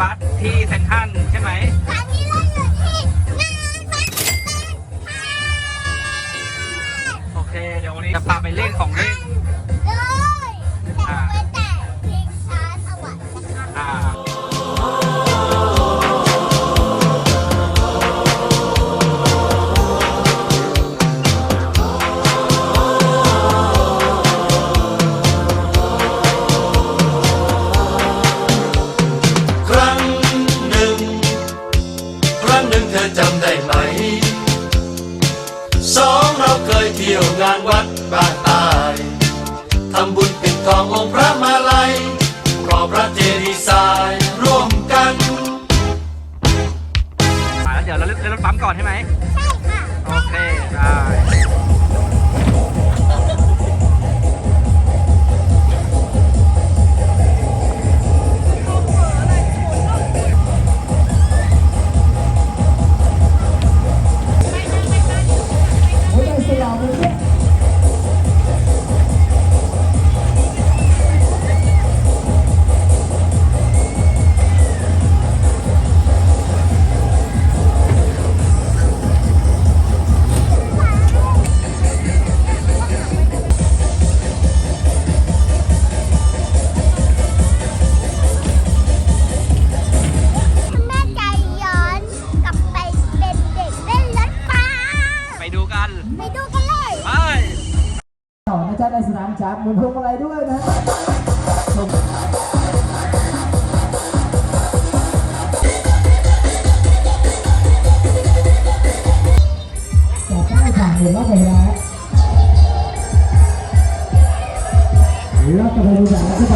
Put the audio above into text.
วัดที่เซนทรันใช่ไหมวันนี้เราอยู่ที่งานวัดเซนทรันโอเค เดี๋ยววันนี้จะพาไปเล่นของเล่น รั้หนึ่งเธอจำได้ไหม สองเราเคยเที่ยวงานวัดบ้านตายทำบุญปิดทององค์พระมาลัยขอพระเจดีย์ทรายร่วมกัน แล้วเดี๋ยวเราเล่นรถปั๊มก่อนใช่ไหม ต่อนะจ้าในสนามจับหมุนพวงมาลัยด้วยนะชมจับได้ถ่ยหมดแล้วไปแล้แล้วก็ไปดูจากที่ไป